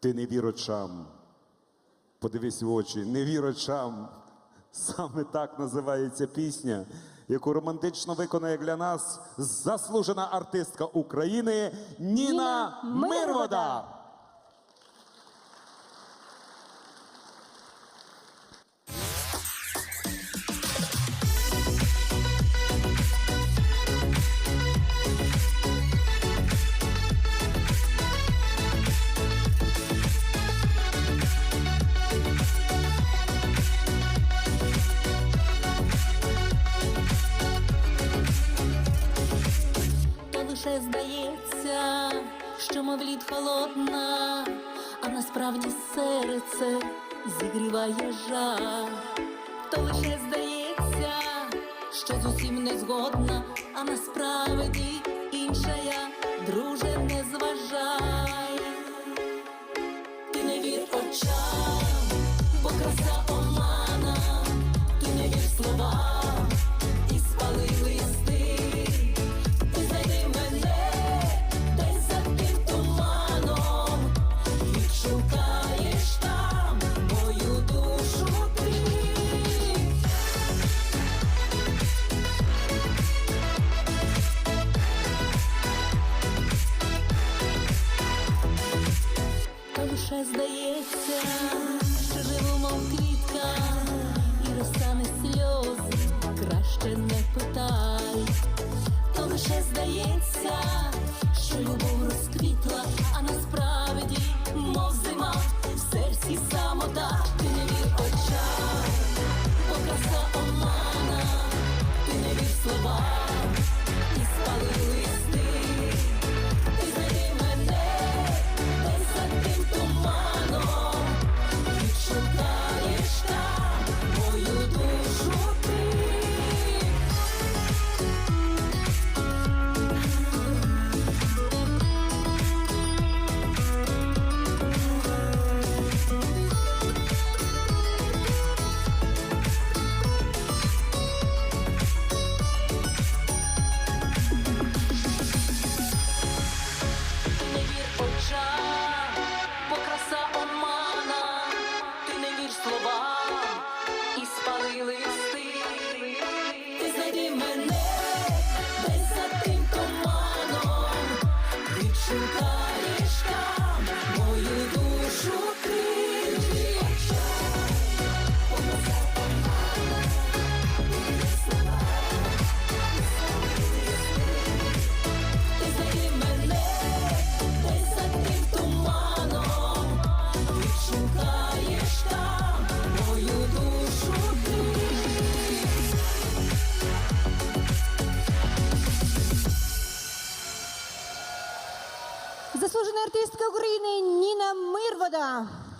Ти не вір очам. Подивись в очі, не вір очам. Саме так називається пісня, яку романтично виконає для нас заслужена артистка України Ніна Ніна Мирвода. Лише здається, що мов лід холодна, а насправді серце зігріває жар. То лише здається, що зовсім не згодна, а насправді інша я, друже, не зважай. Ти не вір очам, бо краса здається, Заслужена артистка України Ніна Мирвода.